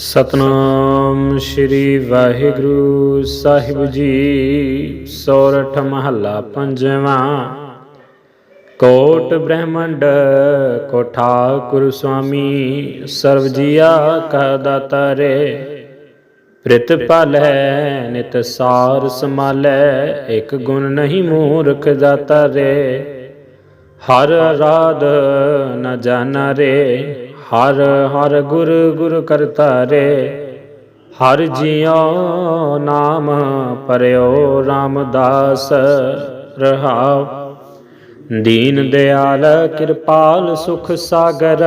ਸਤਨਾਮ ਸ੍ਰੀ ਵਾਹਿਗੁਰੂ ਸਾਹਿਬ ਜੀ, ਸੋਰਠ ਮਹੱਲਾ ਪੰਜਵਾਂ। ਕੋਟ ਬ੍ਰਹਮੰਡ, ਕੋ ਠਾਕੁਰ ਸੁਆਮੀ, ਸਰਬ ਜੀਆ ਕਾ ਦਾਤਾ ਰੇ। ਪ੍ਰਿਤ ਹੈ ਨਿਤ ਸਾਰ ਸਮਾਲੈ ਇਕ ਗੁਣ ਨਹੀਂ ਮੂਰਖ ਜਾਤਾ ਰੇ। ਹਰ ਰਾਧ ਨ ਜਾਣਾ ਰੇ। ਹਰ ਹਰ ਗੁਰ ਗੁਰ ਕਰਤਾ ਰੇ ਹਰ ਜਿਉ ਨਾਮ ਪਰਿਓ ਰਾਮਦਾਸ ਰਹਾਉ। ਦੀਨ ਦਿਆਲ ਕਿਰਪਾਲ ਸੁਖ ਸਾਗਰ,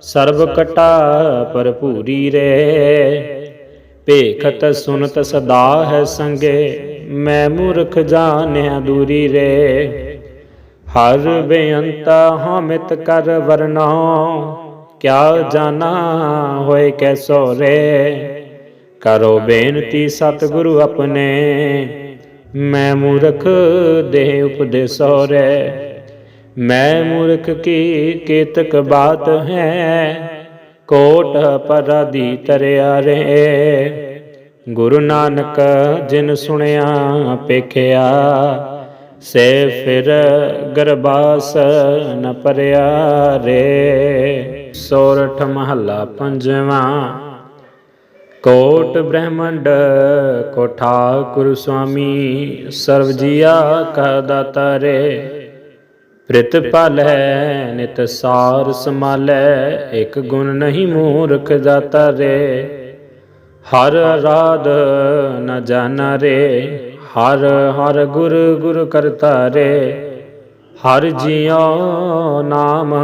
ਸਰਬ ਕਟਾ ਭਰਪੂਰੀ ਰੇ। ਭੇਖਤ ਸੁਨਤ ਸਦਾ ਹੈ ਸੰਗੇ, ਮੈਂ ਮੂਰਖ ਜਾਣਿਆ ਦੂਰੀ ਰੇ। ਹਰ ਬੇਅੰਤ ਹਮਿਤ ਕਰ ਵਰਨਾ ਕਿਆ ਜਾਣਾ ਹੋਏ ਕੈਸੋ ਰੇ? ਕਰੋ ਬੇਨਤੀ ਸਤਿਗੁਰੂ ਆਪਣੇ। ਮੈਂ ਮੂਰਖ ਦੇ ਉਪਦੇਸੋ ਰੇ। ਮੈਂ ਮੂਰਖ ਕੀ ਕੇਤਕ ਬਾਤ ਹੈ? ਕੋਟ ਪਰਾਦੀ ਤਰਿਆ ਰੇ। ਗੁਰੂ ਨਾਨਕ ਜਿਨ ਸੁਣਿਆ ਪੇਖਿਆ ਸੇ ਫਿਰ ਗਰਬਾਸ ਨ ਪਰਿਆ ਰੇ। ਸੋਰਠ ਮਹੱਲਾ ਪੰਜਵਾਂ। ਕੋਟ ਬ੍ਰਹਮੰਡ ਕੋ ਠਾਕੁਰ ਸੁਆਮੀ, ਸਰਬ ਜੀਆ ਕਾ ਦਾਤਾ ਰੇ ਪ੍ਰਿਤ ਹੈ ਨਿਤ ਸਾਰ ਸਮਾਲੈ ਇਕ ਗੁਣ ਨਹੀਂ ਮੂਰਖ ਜਾਤਾ ਰੇ ਹਰ ਰਾਧ ਨ ਜਾਣਾ ਰੇ ਹਰ ਹਰ ਗੁਰ ਗੁਰ ਕਰਤਾ ਰੇ ਹਰ ਜਿਉ ਨਾਮ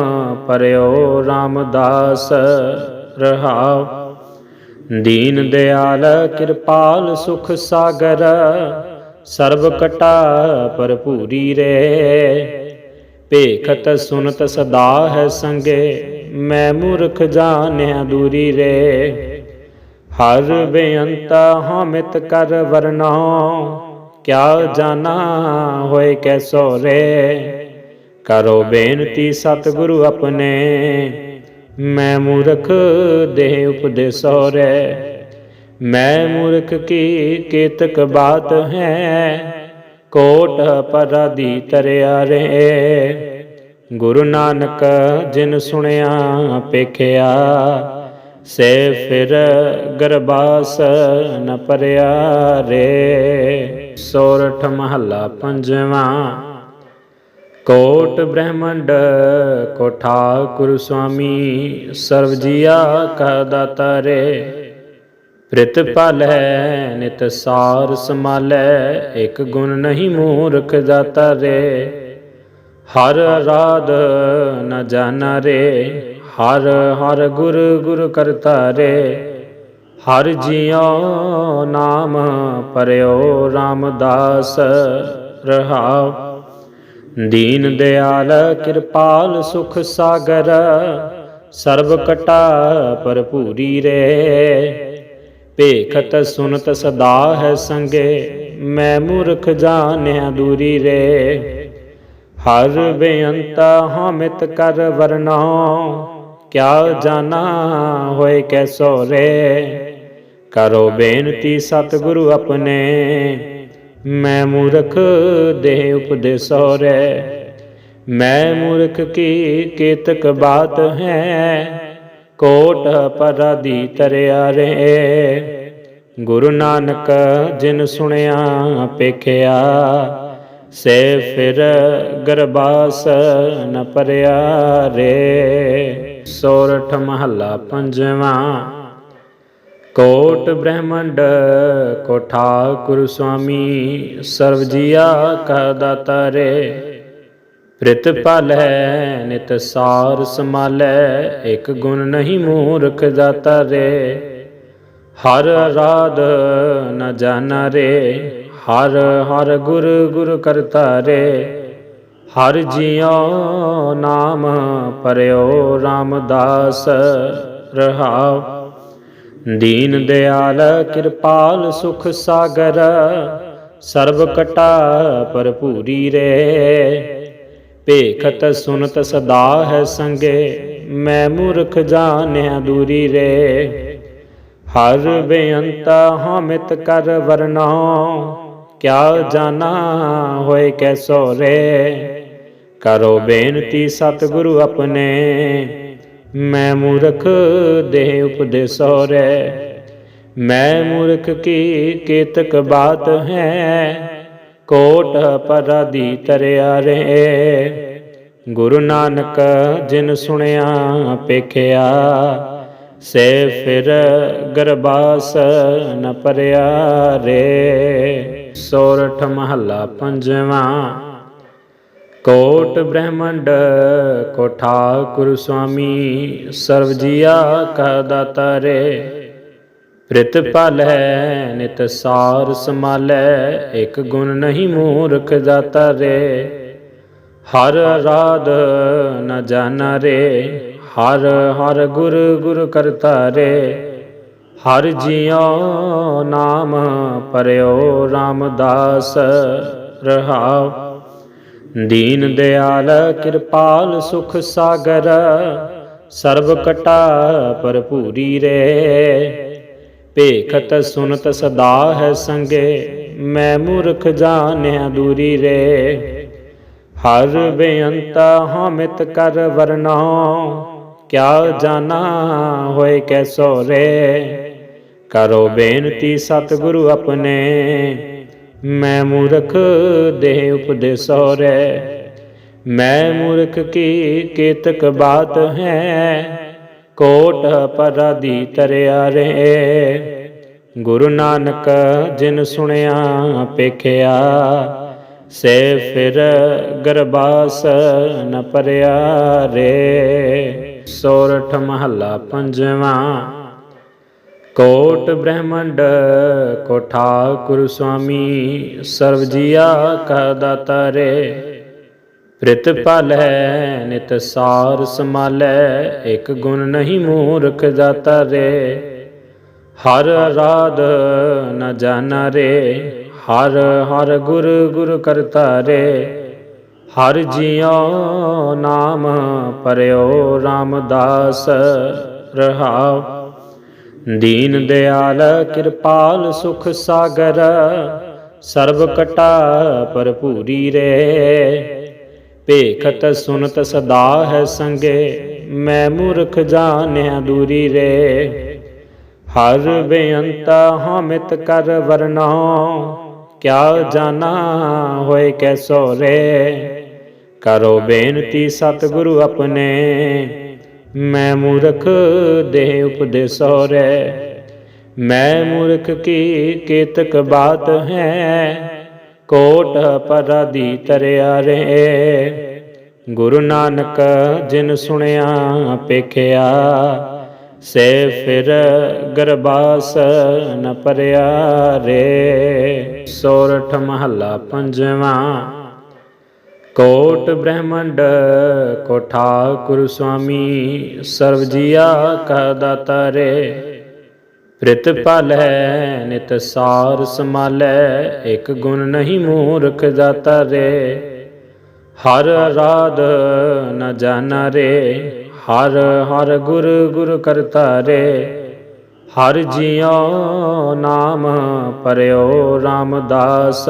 ਪਰਿਓ ਰਾਮਦਾਸ ਰਹਾਉ। ਦੀਨ ਦਿਆਲ ਕਿਰਪਾਲ ਸੁਖ ਸਾਗਰ, ਸਰਬ ਕਟਾ ਭਰਪੂਰੀ ਰੇ। ਭੇਖਤ ਸੁਨਤ ਸਦਾ ਹੈ ਸੰਗੇ, ਮੈਂ ਮੂਰਖ ਜਾਣਿਆ ਦੂਰੀ ਰੇ। ਹਰ ਬੇਅੰਤ ਹਮਿਤ ਕਰ ਵਰਨਾ ਕਿਆ ਜਾਣਾ ਹੋਏ ਕੈਸੋ ਰੇ। ਕਰੋ ਬੇਨਤੀ ਸਤਿਗੁਰੂ ਆਪਣੇ। ਮੈਂ ਮੂਰਖ ਦੇ ਉਪਦੇਸੋ ਰੇ ਮੈਂ ਮੂਰਖ ਕੀ ਕੇਤਕ ਬਾਤ ਹੈ। ਕੋਟ ਪਰਾਦੀ ਤਰਿਆ ਰੇ। ਗੁਰੂ ਨਾਨਕ ਜਿਨ ਸੁਣਿਆ ਪੇਖਿਆ ਸੇ ਫਿਰ ਗਰਬਾਸ ਨ ਪਰਿਆ ਰੇ। ਸੋਰਠ ਮਹੱਲਾ ਪੰਜਵਾਂ। ਕੋਟ ਬ੍ਰਹਮੰਡ ਕੋ ਠਾਕੁਰ ਸੁਆਮੀ, ਸਰਬ ਜੀਆ ਕਾ ਦਾਤਾ ਰੇ। ਪ੍ਰਿਤ ਹੈ ਨਿਤ ਸਾਰ ਸਮਾਲੈ ਇਕ ਗੁਣ ਨਹੀਂ ਮੂਰਖ ਜਾਤਾ ਰੇ। ਹਰ ਰਾਧ ਨ ਜਾਣਾ ਰੇ, ਹਰ ਹਰ ਗੁਰ ਗੁਰ ਕਰਤਾ ਰੇ। ਹਰ ਜਿਉ ਨਾਮ ਪਰਿਓ ਰਾਮਦਾਸ ਰਹਾਉ। ਦੀਨ ਦਿਆਲ, ਕਿਰਪਾਲ ਸੁਖ ਸਾਗਰ, ਸਰਬ ਕਟਾ ਭਰਪੂਰੀ ਰੇ। ਭੇਖਤ ਸੁਨਤ ਸਦਾ ਹੈ ਸੰਗੇ, ਮੈਂ ਮੂਰਖ ਜਾਣਿਆ ਦੂਰੀ ਰੇ। ਹਰ ਬੇਅੰਤ ਹਮਿਤ ਕਰ ਵਰਨਾ ਕਿਆ ਜਾਣਾ ਹੋਏ ਕੈਸੋ ਰੇ। ਕਰੋ ਬੇਨਤੀ ਸਤਿਗੁਰੂ ਆਪਣੇ ਮੈਂ ਮੂਰਖ ਦੇ ਉਪਦੇਸੋ ਰੇ ਮੈਂ ਮੂਰਖ ਕੀ ਕੇਤਕ ਬਾਤ ਹੈ? ਕੋਟ ਪਰਾਦੀ ਤਰਿਆ ਰੇ। ਗੁਰੂ ਨਾਨਕ ਜਿਨ ਸੁਣਿਆ ਪੇਖਿਆ ਸੇ ਫਿਰ ਗਰਬਾਸ ਨ ਪਰਿਆ ਰੇ। ਸੋਰਠ ਮਹੱਲਾ ਪੰਜਵਾਂ। ਕੋਟ ਬ੍ਰਹਮੰਡ ਕੋ ਠਾਕੁਰ ਸੁਆਮੀ, ਸਰਬ ਜੀਆ ਕਾ ਦਾਤਾ ਰੇ। ਪ੍ਰਿਤ ਹੈ ਨਿਤ ਸਾਰ ਸਮਾਲੈ ਇਕ ਗੁਣ ਨਹੀਂ ਮੂਰਖ ਜਾਤਾ ਰੇ। ਹਰ ਰਾਧ ਨ ਜਾਣਾ ਰੇ, ਹਰ ਹਰ ਗੁਰ ਗੁਰ ਕਰਤਾ ਰੇ। ਹਰ ਜਿਉ ਨਾਮ ਪਰਿਓ ਰਾਮਦਾਸ ਰਹਾਉ। ਦੀਨ ਦਿਆਲ, ਕਿਰਪਾਲ ਸੁਖ ਸਾਗਰ, ਸਰਬ ਕਟਾ ਭਰਪੂਰੀ ਰੇ। ਭੇਖਤ ਸੁਨਤ ਸਦਾ ਹੈ ਸੰਗੇ, ਮੈਂ ਮੂਰਖ ਜਾਣਿਆ ਦੂਰੀ ਰੇ। ਹਰ ਬੇਅੰਤ ਹਮਿਤ ਕਰ ਵਰਨਾ ਕਿਆ ਜਾਣਾ ਹੋਏ ਕੈਸੋ ਰੇ। ਕਰੋ ਬੇਨਤੀ ਸਤਿਗੁਰੂ ਆਪਣੇ ਮੈਂ ਮੂਰਖ ਦੇ ਉਪਦੇਸੋ ਰੇ ਮੈਂ ਮੂਰਖ ਕੀ ਕੇਤਕ ਬਾਤ ਹੈ। ਕੋਟ ਪਰਾਦੀ ਤਰਿਆ ਰੇ ਗੁਰੂ ਨਾਨਕ ਜਿਨ ਸੁਣਿਆ ਪੇਖਿਆ ਸੇ ਫਿਰ ਗਰਬਾਸ ਨ ਪਰਿਆ ਰੇ। ਸੋਰਠ ਮਹੱਲਾ ਪੰਜਵਾਂ ਕੋਟ ਬ੍ਰਹਮੰਡ, ਕੋ ਠਾਕੁਰ ਸੁਆਮੀ, ਸਰਬ ਜੀਆ ਕਾ ਦਾਤਾ ਰੇ। ਪ੍ਰਿਤਪਲ ਹੈ ਨਿਤ ਸਾਰ ਸਮਾਲੈ ਇਕ ਗੁਣ ਨਹੀਂ ਮੂਰਖ ਜਾਤਾ ਰੇ। ਹਰ ਰਾਧ ਨ ਜਾਣਾ ਰੇ, ਹਰ ਹਰ ਗੁਰ ਗੁਰ ਕਰਤਾ ਰੇ। ਹਰ ਜੀਉ ਨਾਮ ਪਰਿਓ ਰਾਮਦਾਸ ਰਹਾਉ। ਦੀਨ ਦਿਆਲ, ਕਿਰਪਾਲ ਸੁਖ ਸਾਗਰ, ਸਰਬ ਕਟਾ ਭਰਪੂਰੀ ਰੇ। ਭੇਖਤ ਸੁਨਤ ਸਦਾ ਹੈ ਸੰਗੇ, ਮੈਂ ਮੂਰਖ ਜਾਣਿਆ ਦੂਰੀ ਰੇ। ਹਰ ਬੇਅੰਤ ਹਮਿਤ ਕਰ ਵਰਨਾ, ਕਿਆ ਜਾਣਾ ਹੋਏ ਕੈਸੋ ਰੇ। ਕਰੋ ਬੇਨਤੀ ਸਤਿਗੁਰੂ ਆਪਣੇ ਮੈਂ ਮੂਰਖ ਦੇ ਉਪਦੇਸੋ ਰੇ ਮੈਂ ਮੂਰਖ ਕੀ ਕੇਤਕ ਬਾਤ ਹੈ। ਕੋਟ ਪਰਾਦੀ ਤਰਿਆ ਰੇ ਗੁਰੂ ਨਾਨਕ ਜਿਨ ਸੁਣਿਆ ਪੇਖਿਆ ਸੇ ਫਿਰ ਗਰਬਾਸ ਨ ਪਰਿਆ ਰੇ। ਸੋਰਠ ਮਹੱਲਾ ਪੰਜਵਾਂ ਕੋਟ ਬ੍ਰਹਮੰਡ ਕੋ ਠਾਕੁਰ ਸੁਆਮੀ, ਸਰਬ ਜੀਆ ਕਾ ਦਾਤਾ ਰੇ। ਪ੍ਰਿਤਪਲ ਹੈ ਨਿਤ ਸਾਰ ਸਮਾਲੈ ਇਕ ਗੁਣ ਨਹੀਂ ਮੂਰਖ ਜਾਤਾ ਰੇ। ਹਰ ਰਾਧ ਨ ਜਾਣਾ ਰੇ, ਹਰ ਹਰ ਗੁਰ ਗੁਰ ਕਰਤਾ ਰੇ। ਹਰ ਜੀਉ ਨਾਮ ਪਰਿਓ ਰਾਮਦਾਸ ਰਹਾਉ। ਦੀਨ ਦਿਆਲ, ਕਿਰਪਾਲ ਸੁਖ ਸਾਗਰ, ਸਰਬ ਕਟਾ ਭਰਪੂਰੀ ਰੇ। ਭੇਖਤ ਸੁਨਤ ਸਦਾ ਹੈ ਸੰਗੇ, ਮੈਂ ਮੂਰਖ ਜਾਣਿਆ ਦੂਰੀ ਰੇ। ਹਰ ਬੇਅੰਤ ਹਮਿਤ ਕਰ ਵਰਨਾ ਕਿਆ ਜਾਣਾ ਹੋਏ ਕੈਸੋ ਰੇ। ਕਰੋ ਬੇਨਤੀ ਸਤਿਗੁਰੂ ਆਪਣੇ ਮੈਂ ਮੂਰਖ ਦੇ ਉਪਦੇਸੋ ਰੇ ਮੈਂ ਮੂਰਖ ਕੀ ਕੇਤਕ ਬਾਤ ਹੈ? ਕੋਟ ਪਰਾਦੀ ਤਰਿਆ ਰੇ ਗੁਰੂ ਨਾਨਕ ਜਿਨ ਸੁਣਿਆ ਪੇਖਿਆ ਸੇ ਫਿਰ ਗਰਬਾਸ ਨ ਪਰਿਆ ਰੇ। ਸੋਰਠ ਮਹੱਲਾ ਪੰਜਵਾਂ ਕੋਟ ਬ੍ਰਹਮੰਡ, ਕੋ ਠਾਕੁਰ ਸੁਆਮੀ, ਸਰਬ ਜੀਆ ਕਾ ਦਾਤਾ ਰੇ। ਪ੍ਰਿਤਪਲ ਹੈ ਨਿਤ ਸਾਰ ਸਮਾਲੈ ਇਕ ਗੁਣ ਨਹੀਂ ਮੂਰਖ ਜਾਤਾ ਰੇ। ਹਰ ਰਾਧ ਨ ਜਾਣਾ ਰੇ, ਹਰ ਹਰ ਗੁਰ ਗੁਰ ਕਰਤਾ ਰੇ। ਹਰ ਜੀਉ ਨਾਮ ਪਰਿਓ ਰਾਮਦਾਸ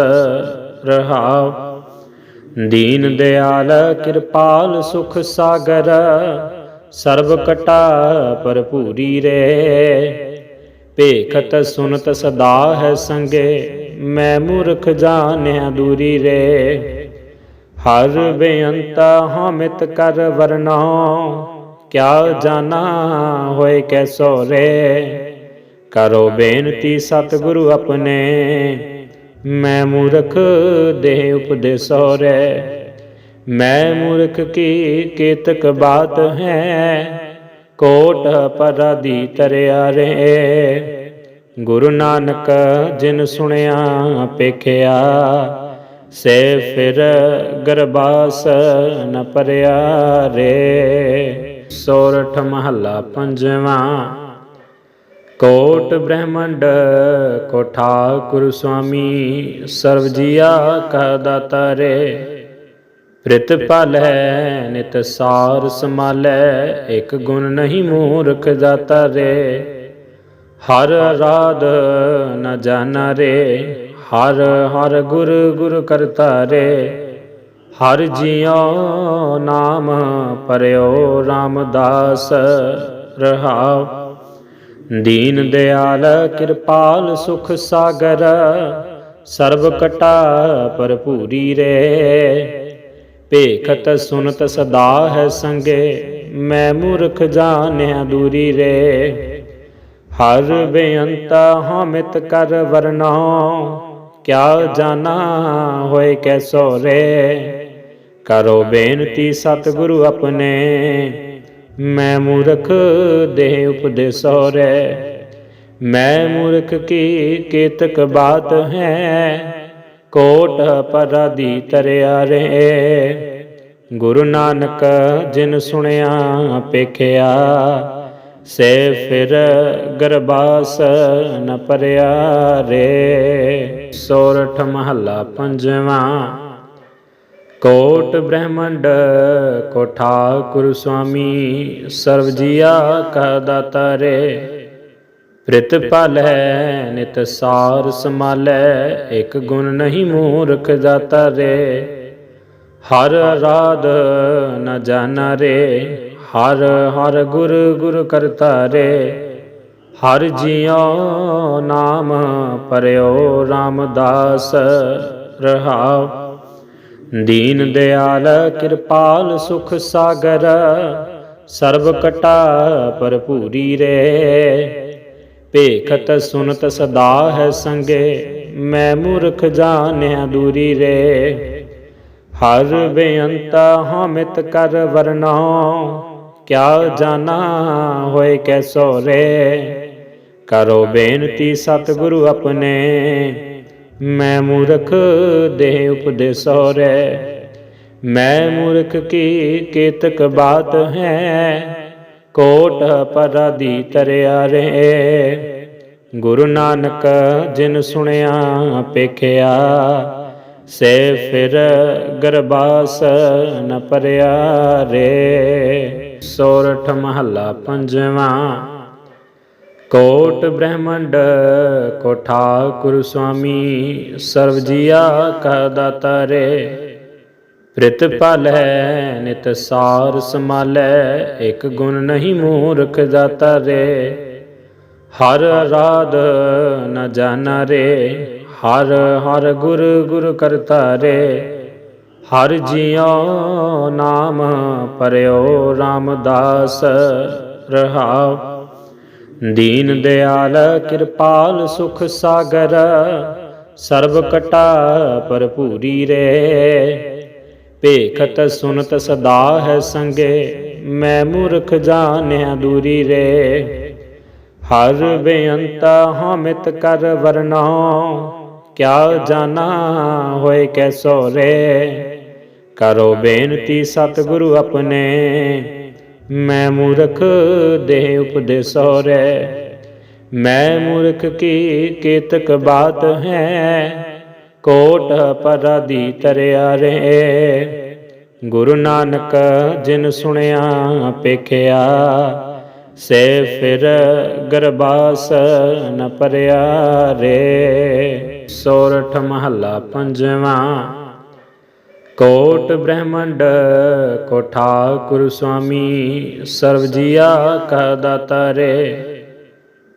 ਰਹਾਉ। ਦੀਨ ਦਿਆਲ, ਕਿਰਪਾਲ ਸੁਖ ਸਾਗਰ, ਸਰਬ ਕਟਾ ਭਰਪੂਰੀ ਰੇ। ਭੇਖਤ ਸੁਨਤ ਸਦਾ ਹੈ ਸੰਗੇ, ਮੈਂ ਮੂਰਖ ਜਾਣਿਆ ਦੂਰੀ ਰੇ। ਹਰ ਬੇਅੰਤ ਹਮਿਤ ਕਰ ਵਰਨਾ ਕਿਆ ਜਾਣਾ ਹੋਏ ਕੈਸੋ ਰੇ। ਕਰੋ ਬੇਨਤੀ ਸਤਿਗੁਰੂ ਆਪਣੇ ਮੈਂ ਮੂਰਖ ਦੇ ਉਪਦੇਸੋ ਰੇ ਮੈਂ ਮੂਰਖ ਕੀ ਕੇਤਕ ਬਾਤ ਹੈ? ਕੋਟ ਪਰਾਦੀ ਤਰਿਆ ਰੇ। ਗੁਰੂ ਨਾਨਕ ਜਿਨ ਸੁਣਿਆ ਪੇਖਿਆ ਸੇ ਫਿਰ ਗਰਬਾਸ ਨ ਪਰਿਆ ਰੇ। ਸੋਰਠ ਮਹੱਲਾ ਪੰਜਵਾਂ। ਕੋਟ ਬ੍ਰਹਮੰਡ, ਕੋ ਠਾਕੁਰ ਸੁਆਮੀ, ਸਰਬ ਜੀਆ ਕਾ ਦਾਤਾ ਰੇ। ਪ੍ਰਿਤਪਲ ਹੈ ਨਿਤ ਸਾਰ ਸਮਾਲੈ ਇਕ ਗੁਣ ਨਹੀਂ ਮੂਰਖ ਜਾਤਾ ਰੇ। ਹਰ ਰਾਧ ਨ ਜਾਣਾ ਰੇ, ਹਰ ਹਰ ਗੁਰ ਗੁਰ ਕਰਤਾ ਰੇ। ਹਰ ਜੀਉ ਨਾਮ ਪਰਿਓ ਰਾਮਦਾਸ ਰਹਾਉ। ਦੀਨ ਦਿਆਲ, ਕਿਰਪਾਲ ਸੁਖ ਸਾਗਰ, ਸਰਬ ਕਟਾ ਭਰਪੂਰੀ ਰੇ। ਭੇਖਤ ਸੁਨਤ ਸਦਾ ਹੈ ਸੰਗੇ, ਮੈਂ ਮੂਰਖ ਜਾਣਿਆ ਦੂਰੀ ਰੇ। ਹਰ ਬੇਅੰਤਾ ਹਮਿਤ ਕਰ ਵਰਨਾ ਕਿਆ ਜਾਣਾ ਹੋਏ ਕੈਸੋ ਰੇ। ਕਰੋ ਬੇਨਤੀ ਸਤਿਗੁਰੂ ਆਪਣੇ ਮੈਂ ਮੂਰਖ ਦੇ ਉਪਦੇਸੋ ਰੇ ਮੈਂ ਮੂਰਖ ਕੀ ਕੇਤਕ ਬਾਤ ਹੈ, ਕੋਟ ਪਰਾਦੀ ਤਰਿਆ ਰੇ। ਗੁਰੂ ਨਾਨਕ ਜਿਨ ਸੁਣਿਆ ਪੇਖਿਆ ਸੇ ਫਿਰ ਗਰਬਾਸ ਨ ਪਰਿਆ ਰੇ। ਸੋਰਠ ਮਹੱਲਾ ਪੰਜਵਾਂ ਕੋਟ ਬ੍ਰਹਮੰਡ ਕੋ ਠਾਕੁਰ ਸੁਆਮੀ, ਸਰਬ ਜੀਆ ਕਾ ਦਾਤਾ ਰੇ। ਪ੍ਰਿਤ ਹੈ ਨਿਤ ਸਾਰ ਸਮਾਲੈ ਇਕ ਗੁਣ ਨਹੀਂ ਮੂਰਖ ਜਾਤਾ ਰੇ। ਹਰ ਰਾਧ ਨ ਜਾਣਾ ਰੇ, ਹਰ ਹਰ ਗੁਰ ਗੁਰ ਕਰਤਾ ਰੇ। ਹਰ ਜੀਉ ਨਾਮ ਪਰਿਓ ਰਾਮਦਾਸ ਰਹਾਉ। ਦੀਨ ਦਿਆਲ, ਕਿਰਪਾਲ ਸੁਖ ਸਾਗਰ, ਸਰਬ ਕਟਾ ਭਰਪੂਰੀ ਰੇ। ਭੇਖਤ ਸੁਨਤ ਸਦਾ ਹੈ ਸੰਗੇ, ਮੈਂ ਮੂਰਖ ਜਾਣਿਆ ਦੂਰੀ ਰੇ। ਹਰ ਬੇਅੰਤਾ ਹਮਿਤ ਕਰ ਵਰਨਾ ਕਿਆ ਜਾਣਾ ਹੋਏ ਕੈਸੋ ਰੇ। ਕਰੋ ਬੇਨਤੀ ਸਤਿਗੁਰੂ ਆਪਣੇ ਮੈਂ ਮੂਰਖ ਦੇ ਉਪਦੇਸੋ ਰੇ ਮੈਂ ਮੂਰਖ ਕੀ ਕੇਤਕ ਬਾਤ ਹੈ? ਕੋਟ ਪਰਾਦੀ ਤਰਿਆ ਰੇ। ਗੁਰੂ ਨਾਨਕ ਜਿਨ ਸੁਣਿਆ ਪੇਖਿਆ ਸੇ ਫਿਰ ਗਰਬਾਸ ਨ ਪਰਿਆ ਰੇ। ਸੋਰਠ ਮਹੱਲਾ ਪੰਜਵਾਂ। ਕੋਟ ਬ੍ਰਹਮੰਡ, ਕੋ ਠਾਕੁਰ ਸੁਆਮੀ, ਸਰਬ ਜੀਆ ਕਾ ਦਾਤਾ ਰੇ। ਪ੍ਰਿਤ ਹੈ ਨਿਤ ਸਾਰ ਸਮਾਲੈ ਇਕ ਗੁਣ ਨਹੀਂ ਮੂਰਖ ਜਾਤਾ ਰੇ। ਹਰ ਰਾਧ ਨ ਜਾਣਾ ਰੇ, ਹਰ ਹਰ ਗੁਰ ਗੁਰ ਕਰਤਾ ਰੇ। ਹਰ ਜੀਉ ਨਾਮ ਪਰਿਓ ਰਾਮਦਾਸ ਰਹਾਉ। ਦੀਨ ਦਿਆਲ, ਕਿਰਪਾਲ ਸੁਖ ਸਾਗਰ, ਸਰਬ ਕਟਾ ਭਰਪੂਰੀ ਰੇ। ਭੇਖਤ ਸੁਨਤ ਸਦਾ ਹੈ ਸੰਗੇ, ਮੈਂ ਮੂਰਖ ਜਾਣਿਆ ਦੂਰੀ ਰੇ। ਹਰ ਬੇਅੰਤਾ ਹਮਿਤ ਕਰ ਵਰਨਾ ਕਿਆ ਜਾਣਾ ਹੋਏ ਕੈਸੋ ਰੇ। ਕਰੋ ਬੇਨਤੀ ਸਤਿਗੁਰੂ ਆਪਣੇ ਮੈਂ ਮੂਰਖ ਦੇ ਉਪਦੇਸੋ ਰੇ ਮੈਂ ਮੂਰਖ ਕੀ ਕੇਤਕ ਬਾਤ ਹੈ, ਕੋਟ ਪਰਾਦੀ ਤਰਿਆ ਰੇ। ਗੁਰੂ ਨਾਨਕ ਜਿਨ ਸੁਣਿਆ ਪੇਖਿਆ ਸੇ ਫਿਰ ਗਰਬਾਸ ਨ ਪਰਿਆ ਰੇ। ਸੋਰਠ ਮਹੱਲਾ ਪੰਜਵਾਂ ਕੋਟ ਬ੍ਰਹਮੰਡ, ਕੋ ਠਾਕੁਰ ਸੁਆਮੀ, ਸਰਬ ਜੀਆ ਕਾ ਦਾਤਾ ਰੇ।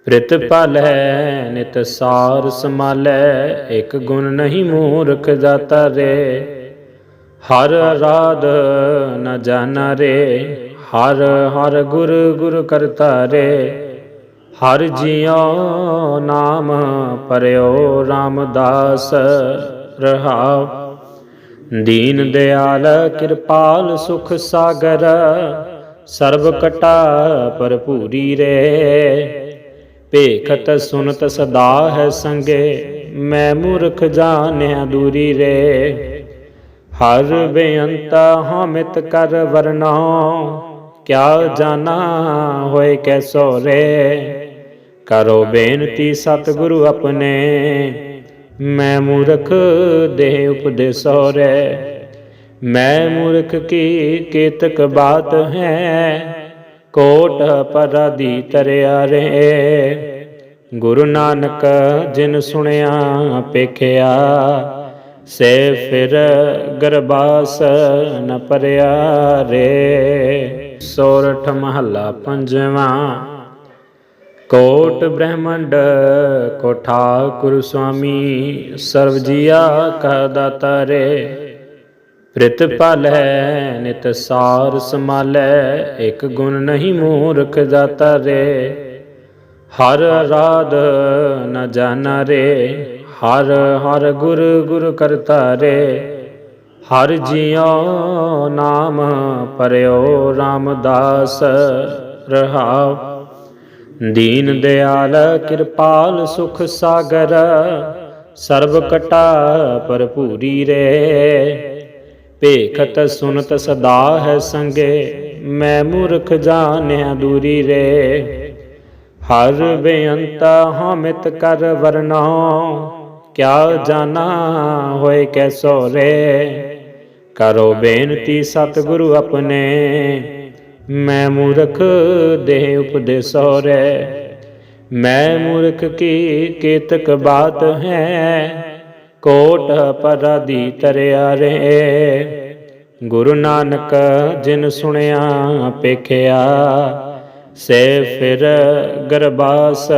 ਪ੍ਰਿਤ ਹੈ ਨਿਤ ਸਾਰ ਸਮਾਲੈ ਇਕ ਗੁਣ ਨਹੀਂ ਮੂਰਖ ਜਾਤਾ ਰੇ। ਹਰ ਰਾਧ ਨ ਜਾਣਾ ਰੇ, ਹਰ ਹਰ ਗੁਰ ਗੁਰ ਕਰਤਾ ਰੇ। ਹਰ ਜੀਉ ਨਾਮ ਪਰਿਓ ਰਾਮਦਾਸ ਰਹਾਉ। ਦੀਨ ਦਿਆਲ, ਕਿਰਪਾਲ ਸੁਖ ਸਾਗਰ, ਸਰਬ ਕਟਾ ਭਰਪੂਰੀ ਰੇ। ਭੇਖਤ ਸੁਨਤ ਸਦਾ ਹੈ ਸੰਗੇ, ਮੈਂ ਮੂਰਖ ਜਾਣਿਆ ਦੂਰੀ ਰੇ। ਹਰ ਬੇਅੰਤਾ ਹਮਿਤ ਕਰ ਵਰਨਾ, ਕਿਆ ਜਾਣਾ ਹੋਏ ਕੈਸੋ ਰੇ। ਕਰੋ ਬੇਨਤੀ ਸਤਿਗੁਰੂ ਆਪਣੇ ਮੈਂ ਮੂਰਖ ਦੇ ਉਪਦੇਸੋ ਰੇ ਮੈਂ ਮੂਰਖ ਕੀ ਕੇਤਕ ਬਾਤ ਹੈ, ਕੋਟ ਪਰਾਦੀ ਤਰਿਆ ਰੇ ਗੁਰੂ ਨਾਨਕ ਜਿਨ ਸੁਣਿਆ ਪੇਖਿਆ ਸੇ ਫਿਰ ਗਰਬਾਸ ਨ ਪਰਿਆ ਰੇ। ਸੋਰਠ ਮਹੱਲਾ ਪੰਜਵਾਂ ਕੋਟ ਬ੍ਰਹਮੰਡ, ਕੋ ਠਾਕੁਰ ਸੁਆਮੀ, ਸਰਬ ਜੀਆ ਕਾ ਦਾਤਾ ਰੇ। ਪ੍ਰਿਤਪਾਲੈ ਨਿਤ ਸਾਰ ਸਮਾਲੈ ਇਕ ਗੁਣ ਨਹੀਂ ਮੂਰਖ ਜਾਤਾ ਰੇ। ਹਰ ਰਾਧ ਨ ਜਾਣਾ ਰੇ, ਹਰ ਹਰ ਗੁਰ ਗੁਰ ਕਰਤਾ ਰੇ। ਹਰ ਜਿਉ ਨਾਮ ਪਰਿਓ ਰਾਮਦਾਸ ਰਹਾਉ। ਦੀਨ ਦਿਆਲ, ਕਿਰਪਾਲ ਸੁਖ ਸਾਗਰ, ਸਰਬ ਕਟਾ ਭਰਪੂਰੀ ਰੇ। ਭੇਖਤ ਸੁਨਤ ਸਦਾ ਹੈ ਸੰਗੇ, ਮੈਂ ਮੂਰਖ ਜਾਣਿਆ ਦੂਰੀ ਰੇ। ਹਰ ਬੇਅੰਤ ਹਮਿਤ ਕਰ ਵਰਨਾ, ਕਿਆ ਜਾਣਾ ਹੋਏ ਕੈਸੋ ਰੇ। ਕਰੋ ਬੇਨਤੀ ਸਤਿਗੁਰੂ ਆਪਣੇ ਮੈਂ ਮੂਰਖ ਦੇ ਉਪਦੇਸੋ ਰੇ ਮੈਂ ਮੂਰਖ ਕੀ ਕੇਤਕ ਬਾਤ ਹੈ? ਕੋਟ ਪਰਾਦੀ ਤਰਿਆ ਰੇ ਗੁਰੂ ਨਾਨਕ ਜਿਨ ਸੁਣਿਆ ਪੇਖਿਆ ਸੇ ਫਿਰ ਗਰਬਾਸ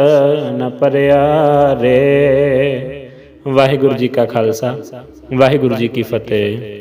ਨ ਪਰਿਆ ਰੇ। ਵਾਹਿਗੁਰੂ ਜੀ ਕਾ ਖਾਲਸਾ, ਵਾਹਿਗੁਰੂ ਜੀ ਕੀ ਫਤਿਹ।